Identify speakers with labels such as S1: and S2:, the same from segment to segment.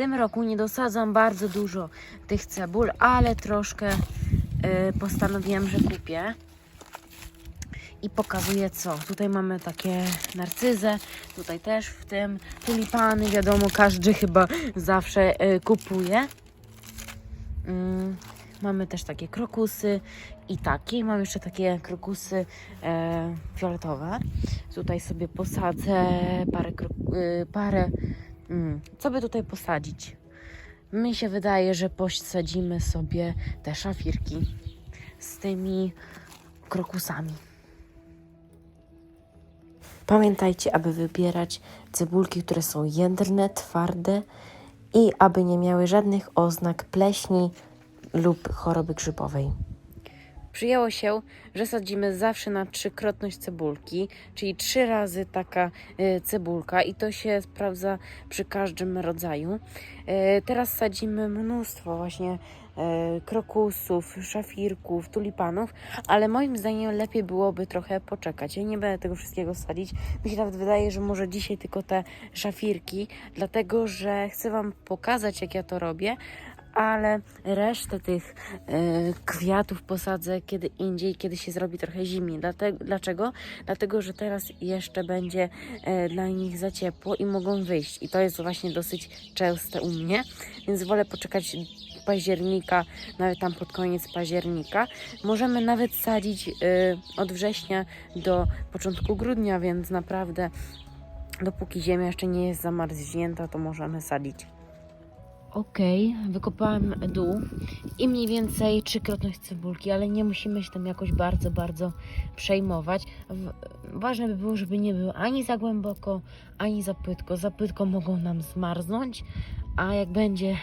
S1: tym roku nie dosadzam bardzo dużo tych cebul, ale troszkę y, postanowiłam, że kupię. I pokazuję co. Tutaj mamy takie narcyzę, tutaj też w tym tulipany, wiadomo, każdy chyba zawsze y, kupuje. Mm, mamy też takie krokusy i takie. Mam jeszcze takie krokusy e, fioletowe. Tutaj sobie posadzę parę, y, parę mm, co by tutaj posadzić? Mi się wydaje, że posadzimy sobie te szafirki z tymi krokusami.
S2: Pamiętajcie, aby wybierać cebulki, które są jędrne, twarde i aby nie miały żadnych oznak pleśni lub choroby grzybowej.
S1: Przyjęło się, że sadzimy zawsze na trzykrotność cebulki, czyli trzy razy taka y, cebulka i to się sprawdza przy każdym rodzaju. Y, teraz sadzimy mnóstwo właśnie y, krokusów, szafirków, tulipanów, ale moim zdaniem lepiej byłoby trochę poczekać. Ja nie będę tego wszystkiego sadzić. Mi się nawet wydaje, że może dzisiaj tylko te szafirki, dlatego że chcę Wam pokazać, jak ja to robię, ale resztę tych e, kwiatów posadzę kiedy indziej, kiedy się zrobi trochę zimniej. Dlaczego? Dlatego, że teraz jeszcze będzie e, dla nich za ciepło i mogą wyjść. I to jest właśnie dosyć częste u mnie, więc wolę poczekać października, nawet tam pod koniec października. Możemy nawet sadzić e, od września do początku grudnia, więc naprawdę dopóki ziemia jeszcze nie jest zamarznięta, to możemy sadzić. Okej, wykopałam dół i mniej więcej trzykrotność cebulki, ale nie musimy się tym jakoś bardzo, bardzo przejmować. Ważne by było, żeby nie było ani za głęboko, ani za płytko. Za płytko mogą nam zmarznąć, a jak będzie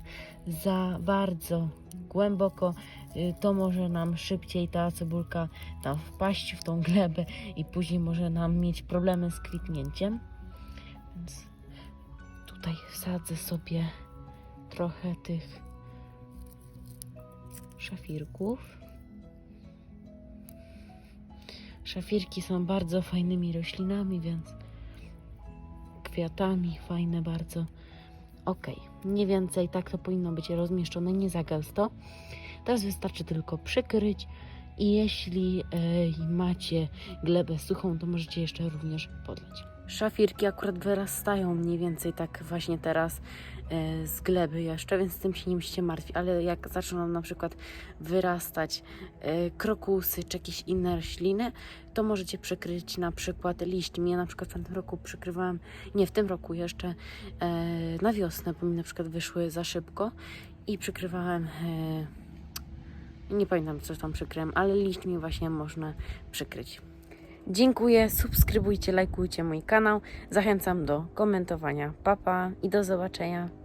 S1: za bardzo głęboko, y, to może nam szybciej ta cebulka tam wpaść w tą glebę i później może nam mieć problemy z kwitnięciem. Więc tutaj wsadzę sobie trochę tych szafirków. Szafirki są bardzo fajnymi roślinami, więc kwiatami fajne bardzo. Ok, mniej więcej tak to powinno być rozmieszczone, nie za gęsto. Teraz wystarczy tylko przykryć i jeśli e, macie glebę suchą, to możecie jeszcze również podlać. Szafirki akurat wyrastają mniej więcej tak właśnie teraz z gleby jeszcze, więc tym się nie musicie martwić, ale jak zaczną na przykład wyrastać e, krokusy czy jakieś inne rośliny, to możecie przykryć na przykład liśćmi. Ja na przykład w tym roku przykrywałam, nie w tym roku jeszcze, e, na wiosnę, bo mi na przykład wyszły za szybko i przykrywałem, e, nie pamiętam co tam przykryłem, ale liśćmi właśnie można przykryć. Dziękuję, subskrybujcie, lajkujcie mój kanał. Zachęcam do komentowania. Papa pa i do zobaczenia.